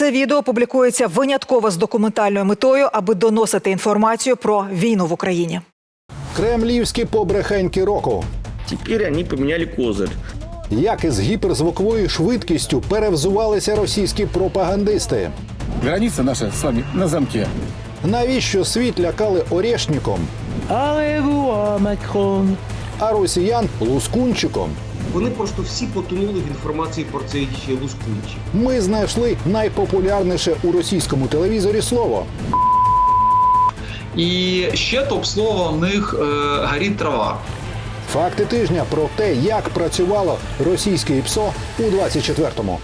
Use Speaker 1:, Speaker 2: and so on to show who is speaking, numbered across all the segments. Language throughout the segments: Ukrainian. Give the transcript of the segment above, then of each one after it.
Speaker 1: Це відео публікується винятково з документальною метою, аби доносити інформацію про війну в Україні.
Speaker 2: Кремлівські побрехеньки року.
Speaker 3: Теперь они поменяли козырь.
Speaker 2: Як із гіперзвуковою швидкістю перевзувалися російські пропагандисти.
Speaker 4: Граница наша с вами на замке.
Speaker 2: Навіщо світ лякали орешником,
Speaker 5: Allez-vous, Macron
Speaker 2: а росіян лускунчиком?
Speaker 6: Вони просто всі потонули в інформації про цей лускунчик.
Speaker 2: Ми знайшли найпопулярніше у російському телевізорі слово.
Speaker 7: І ще топ слово в них е, горить трава.
Speaker 2: Факти тижня про те, як працювало російське ІПСО у 24-му.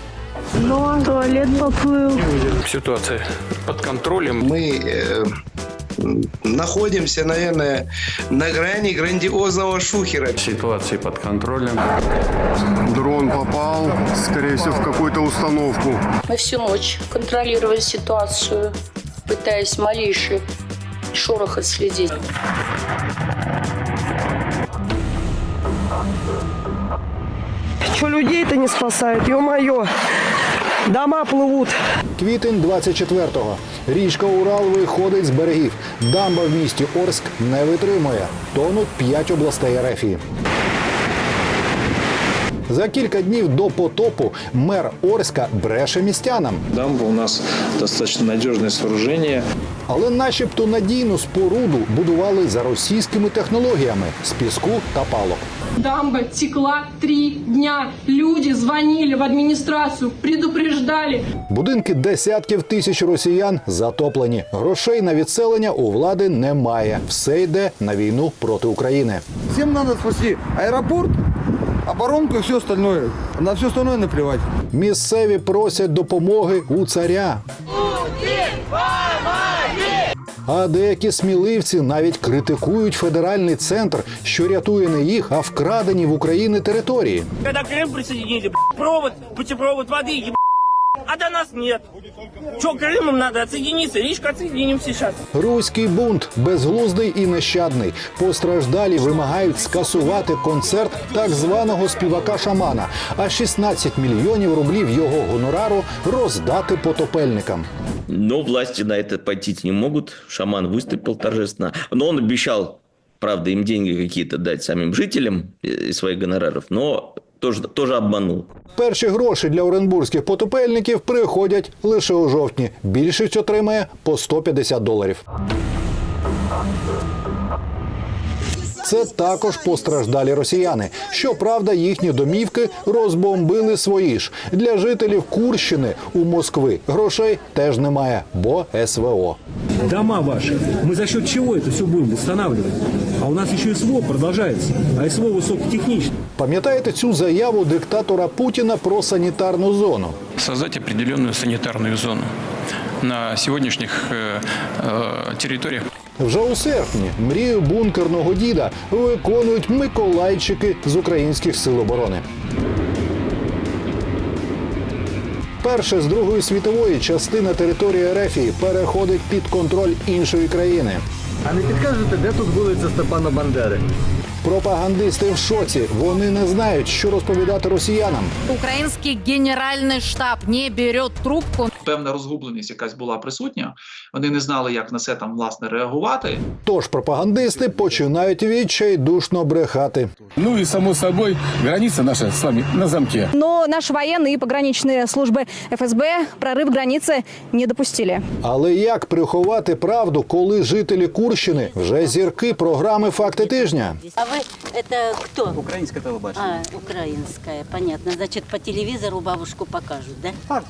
Speaker 8: ситуация под контролем.
Speaker 9: мы э, находимся, наверное, на грани грандиозного шухера.
Speaker 8: Ситуация под контролем.
Speaker 4: Дрон попал, скорее всего, в какую-то установку.
Speaker 10: Мы всю ночь контролировали ситуацию, пытаясь малейший шорох отследить.
Speaker 5: Что людей-то не спасают, ё-моё Дома плывут
Speaker 2: Квітень 24-го. Річка Урал виходить з берегів. Дамба в місті Орськ не витримує. Тонуть п'ять областей Ерефії. За кілька днів до потопу мер Орська бреше містянам.
Speaker 11: Дамба у нас достаточно надежное сооружение.
Speaker 2: Але начебто надійну споруду будували за російськими технологіями з піску та палок.
Speaker 10: Дамба текла три дня. Люди звонили в администрацию, предупреждали.
Speaker 2: Будинки десятків тисяч росіян затоплені. Грошей на відселення у влади немає. Все йде на війну проти України.
Speaker 4: Всем надо спасти аэропорт, оборонку и все остальное. На все остальное наплевать.
Speaker 2: Місцеві просять допомоги у царя. А деякі сміливці навіть критикують федеральний центр, що рятує не їх, а вкрадені в Україні території.
Speaker 5: Коли Крим присоединили, провод, путепровод воды, а до нас нет. Что, Крымом надо отсоединиться? Речка отсоединим сейчас.
Speaker 2: Руський бунт безглуздий і нещадний. Постраждалі вимагають скасувати концерт так званого співака шамана, а 16 мільйонів рублів його гонорару роздати потопельникам.
Speaker 3: Но власти на это пойти не могут. Шаман выступил торжественно. Но он обещал, правда, им деньги какие-то дать самим жителям э, из своих гонораров, но тоже, тоже обманул.
Speaker 2: Перші гроші для оренбурзьких потопельників приходять лише у жовтні. Більшість отримає по 150 доларів. Це також постраждалі росіяни. Щоправда, їхні домівки розбомбили свої ж. Для жителів Курщини у Москви грошей теж немає, бо СВО.
Speaker 5: Дома ваши. Мы за счет чего это все будем восстанавливать? А у нас еще СВО продолжается. А СВО высокотехничное.
Speaker 2: Пам'ятаєте цю заяву диктатора Путіна про санітарну зону?
Speaker 8: Создать определенную санитарную зону на сегодняшних э, э, территориях.
Speaker 2: Вже у серпні мрію бункерного діда виконують миколайчики з українських сил оборони. Перше з Другої світової частина території Ерефії переходить під контроль іншої країни.
Speaker 4: А не підкажете, де тут вулиця Степана Бандери?
Speaker 2: Пропагандисти в шоці. Вони не знають, що розповідати росіянам.
Speaker 10: Украинский генеральный штаб не берет трубку
Speaker 7: Певна розгубленість якась була присутня. Вони не знали, як на це там власне реагувати.
Speaker 2: Тож пропагандисти починають відчайдушно брехати.
Speaker 4: Ну и, само собой, граница наша с вами на замке.
Speaker 10: Но наши военные и пограничные службы ФСБ прорыв границы не допустили.
Speaker 2: Але як приховати правду, коли жителі Курщини вже зірки програми Факти тижня?
Speaker 10: А вы это кто?
Speaker 4: Украинская телебашня.
Speaker 10: А, украинская, понятно. Значит, по телевизору бабушку покажут, да?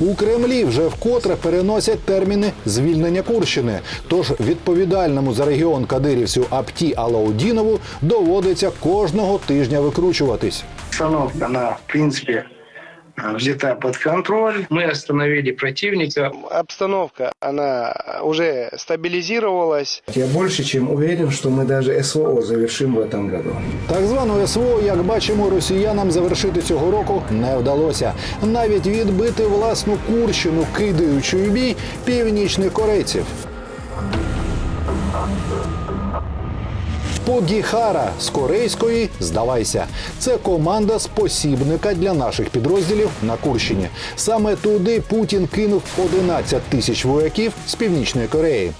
Speaker 2: У Кремлі вже вкотре переносять терміни звільнення Курщини. Тож відповідальному за регіон кадирівцю Апті Алаудінову доводиться кожного тижня викручуватись.
Speaker 9: Шановна, в принципе, взята под контроль. Мы остановили противника.
Speaker 11: Обстановка, она уже стабилизировалась.
Speaker 4: Я больше чем уверен, что мы даже СВО завершим в этом году.
Speaker 2: Так звану СВО, як бачимо, росіянам завершити цього року не вдалося. Навіть відбити власну Курщину, кидаючи у бій північних корейців. Подіхара з корейської здавайся. Це команда спосібника для наших підрозділів на Курщині. Саме туди Путін кинув 11 тисяч вояків з північної Кореї.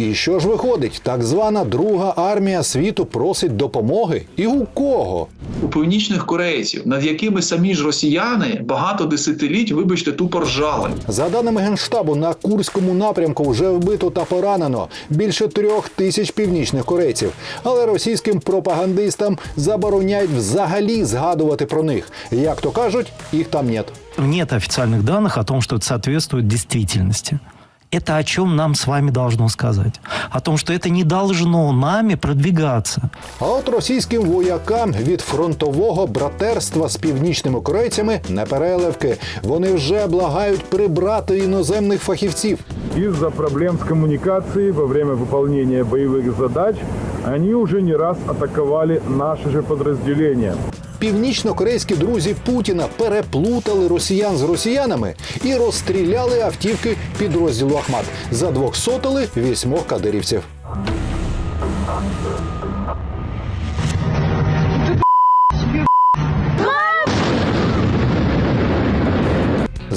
Speaker 2: І що ж виходить? Так звана друга армія світу просить допомоги. І у кого?
Speaker 7: у північних корейців, над якими самі ж росіяни багато десятиліть, вибачте, тупо ржали.
Speaker 2: За даними генштабу, на курському напрямку вже вбито та поранено більше трьох тисяч північних корейців. Але російським пропагандистам забороняють взагалі згадувати про них. Як то кажуть, їх там нет.
Speaker 12: Нет официальных данных о том, что это соответствует действительности. Это о чем нам с вами должно сказать? О том, что это не должно нами продвигаться.
Speaker 2: А от російським воякам від фронтового братерства з північними корейцями не переливки. Вони вже благають прибрати іноземних фахівців.
Speaker 13: Из-за проблем с коммуникацией во время выполнения боевых задач они уже не раз атаковали наши же подразделения.
Speaker 2: Північно-корейські друзі Путіна переплутали росіян з росіянами і розстріляли автівки підрозділу Ахмат. Задвохсотили вісьмох кадирівців.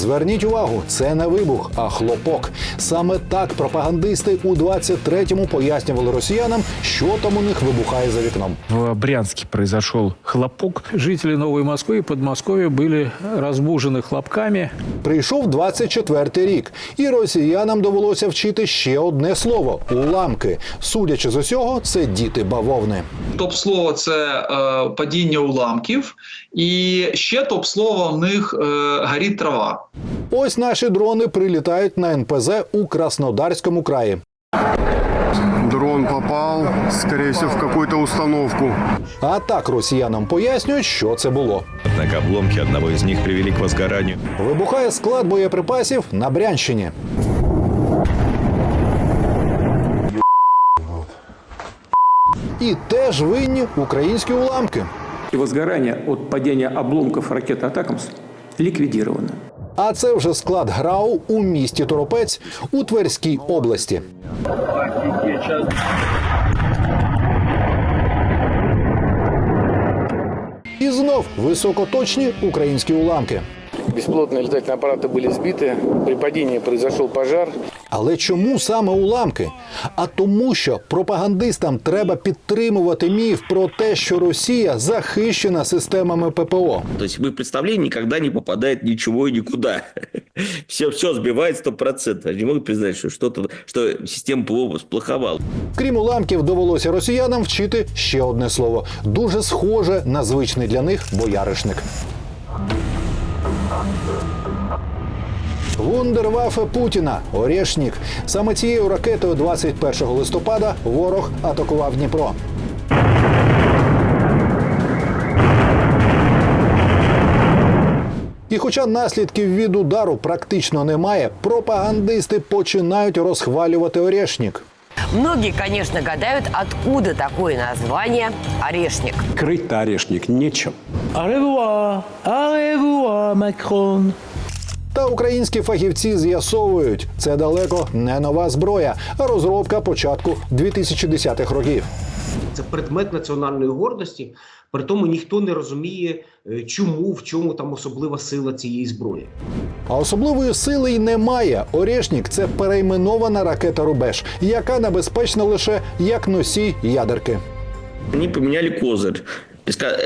Speaker 2: Зверніть увагу, це не вибух, а хлопок. Саме так пропагандисти у 23-му пояснювали росіянам, що там у них вибухає за вікном.
Speaker 11: В Брянске произошел хлопок.
Speaker 12: Жители Новой Москвы и Подмосковья были разбужены хлопками.
Speaker 2: Прийшов 24-й рік, і росіянам довелося вчити ще одне слово уламки. Судячи з усього, це діти бавовни.
Speaker 7: Топ-слово це е, падіння уламків, і ще топ-слово в них е, горить трава.
Speaker 2: Ось наші дрони прилітають на НПЗ у Краснодарському краї.
Speaker 13: Дрон попал, скорее всего, в какую-то установку.
Speaker 2: А так росіянам пояснюють, що це було.
Speaker 14: Однако обломки одного из них привели к возгоранию.
Speaker 2: Вибухає склад боєприпасів на Брянщині. І теж винні українські уламки.
Speaker 12: И возгорание от падения обломков ракеты «Атакамс» ликвидировано.
Speaker 2: А це вже склад ГРАУ у місті Торопець у Тверській області. І знов високоточні українські уламки.
Speaker 11: Беспилотные летательные аппараты были сбиты. При падении произошел пожар.
Speaker 2: Але чому саме уламки? А тому, що пропагандистам треба підтримувати міф про те, що Росія захищена системами ППО.
Speaker 3: То есть в их представлении никогда не попадает ничего и никуда. Все, все сбивает сто процентов. Они не могут признать, что что-то, что система ПВО сплоховала.
Speaker 2: Крім уламків, довелося росіянам вчити ще одне слово, дуже схоже на звичний для них бояришник. Вундервафе Путіна Орешнік. Саме цією ракетою 21 листопада ворог атакував Дніпро. І хоча наслідків від удару практично немає, пропагандисти починають розхвалювати Орешнік.
Speaker 10: Многие, конечно, гадают, откуда такое название «Орешник».
Speaker 12: Крыть-то орешник нечем. Аревуа, аревуа, Макрон.
Speaker 2: Та українські фахівці з'ясовують, це далеко не нова зброя, а розробка початку 2010-х років.
Speaker 6: Це предмет національної гордості. При тому ніхто не розуміє, е, чому в чому там особлива сила цієї зброї.
Speaker 2: А особливої сили й немає. Орешнік це перейменована ракета Рубеж, яка небезпечна лише як носій ядерки.
Speaker 3: Они поменяли козырь. Э, К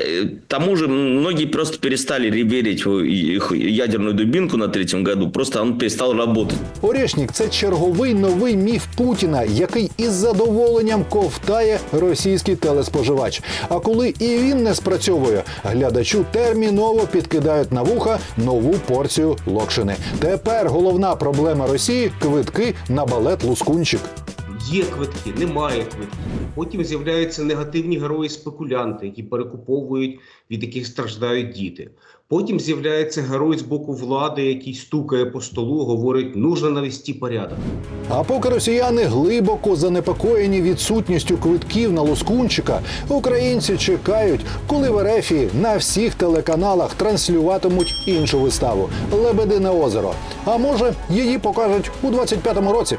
Speaker 3: тому же многие просто перестали верить в их ядерную дубинку на третьем году. Просто он перестал работать.
Speaker 2: Орешнік це черговий новий міф Путіна, який із задоволенням ковтає російський телеспоживач. А коли і він не спрацьовує, глядачу терміново підкидають на вуха нову порцію локшини. Тепер головна проблема Росії квитки на балет Лускунчик.
Speaker 6: Є квитки, немає квитків. Потім з'являються негативні герої-спекулянти, які перекуповують, від яких страждають діти. Потім з'являється герой з боку влади, який стукає по столу, говорить, нужно навести порядок.
Speaker 2: А поки росіяни глибоко занепокоєні відсутністю квитків на Лускунчика, українці чекають, коли в Ерефії на всіх телеканалах транслюватимуть іншу виставу Лебедине озеро. А може, її покажуть у 25-му році.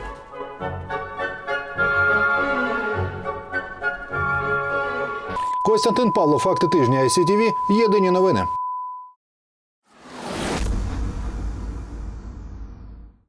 Speaker 2: Костянтин Павло, факти тижня ICTV, Єдині новини.